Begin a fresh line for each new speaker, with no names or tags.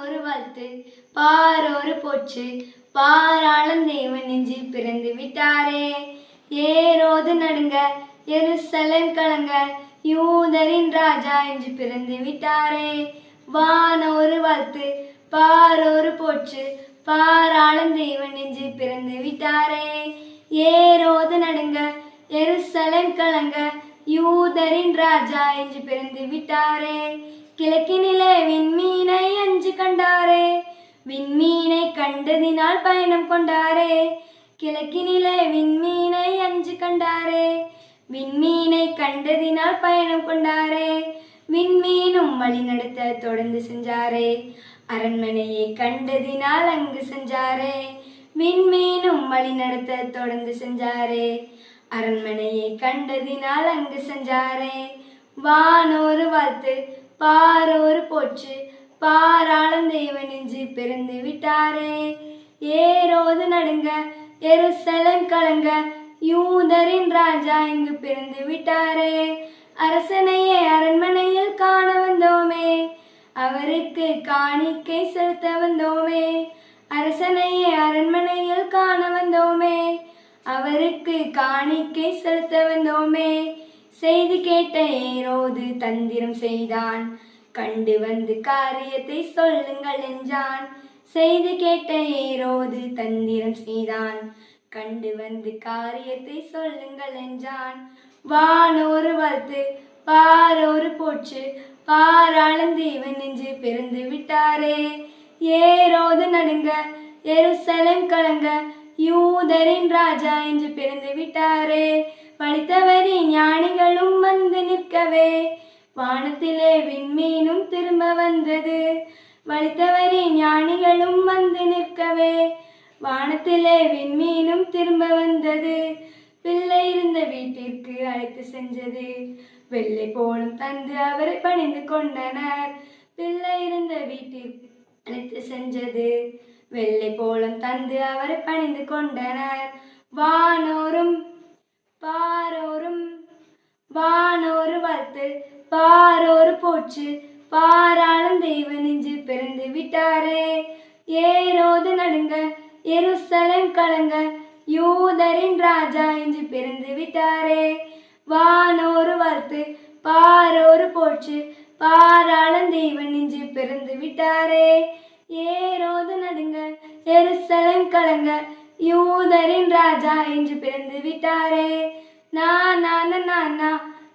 ஒரு வாழ்த்து பாரோரு போச்சு பாராளம் தேவன் நெஞ்சு பிறந்து விட்டாரே. ஏரோது நடுங்க எருசலேம் கலங்க யூதரின் ராஜா என்று பிறந்து விட்டாரே. வானோரு வாழ்த்து பாரோரு போச்சு பாராளம் தேவன் நெஞ்சு பிறந்து விட்டாரே. ஏரோது நடுங்க எருசலம் கலங்க யூதரின் ராஜா என்று பிறந்து விட்டாரே. கிழக்கினிலே விண்மீனை விண்மீனை கண்டதினால் பயணம் கொண்டாரே. கிழக்கினிலே விண்மீனை அஞ்சு கண்டாரே. விண்மீனை கண்டதினால் பயணம் கொண்டாரே. விண்மீனும் வழி நடத்த தொடர்ந்து செஞ்சாரே. அரண்மனையை கண்டதினால் அங்கு செஞ்சாரே. விண்மீனும் வழி நடத்த தொடர்ந்து செஞ்சாரே. அரண்மனையை கண்டதினால் அங்கு செஞ்சாரே. வானோரு வாழ்த்து பாரோரு போச்சு பாராளம் தேவன் நெஞ்சு பிறந்து விட்டாரே. ஏரோது நடுங்க எருசலம் கலங்க யூதரின் ராஜா இங்கு பிறந்து விட்டாரே. அரசனையே அரண்மனையில் காண வந்தோமே. அவருக்கு காணிக்கை செலுத்த வந்தோமே. அரசனையே அரண்மனையில் காண வந்தோமே. அவருக்கு காணிக்கை செலுத்த வந்தோமே. செய்தி கேட்ட ஏரோது தந்திரம் செய்தான். கண்டு வந்து காரியத்தை சொல்லுங்கள் என்றான். செய்து கேட்ட ஏரோது தந்திரம் செய்தான். கண்டு வந்து காரியத்தை சொல்லுங்கள் என்றான். வானோரு வாழ்த்து பாரோரு போச்சு பாராளம் தேவன் நெஞ்சு பிறந்து விட்டாரே. ஏரோது நடுங்க எருசலம் கலங்க யூதரின் ராஜா என்று பிறந்து விட்டாரே. படித்தவரி ஞானிகளும் வந்து நிற்கவே. வானத்திலே விண்மீனும் திரும்ப வந்தது. வலித்தவரி ஞானிகளும் வந்து நிற்கவே. வானத்திலே விண்மீனும் திரும்ப வந்தது. பிள்ளை இருந்த வீட்டிற்கு அழைத்து சென்றது. வெள்ளை போலும் தந்து அவரை பணிந்து கொண்டனர். பிள்ளை இருந்த வீட்டிற்கு அழைத்து சென்றது. வெள்ளை போலம் தந்து அவரை பணிந்து கொண்டனர். வானோரும் பாரோரும் வானோரு வாழ்த்து பாரோரு போச்சு பாராளும் தெய்வ நெஞ்சு பிறந்து விட்டாரே. ஏரோது நடுங்க எருசலம் கலங்க யூதரின் ராஜா என்று பிறந்து விட்டாரே. வானோரு வார்த்து பாரோரு போச்சு பாராளம் தெய்வன் நெஞ்சு பிறந்து விட்டாரே. ஏரோது நடுங்க எருசலம் கலங்க யூதரின் ராஜா என்று பிறந்து விட்டாரே. நா நானா நா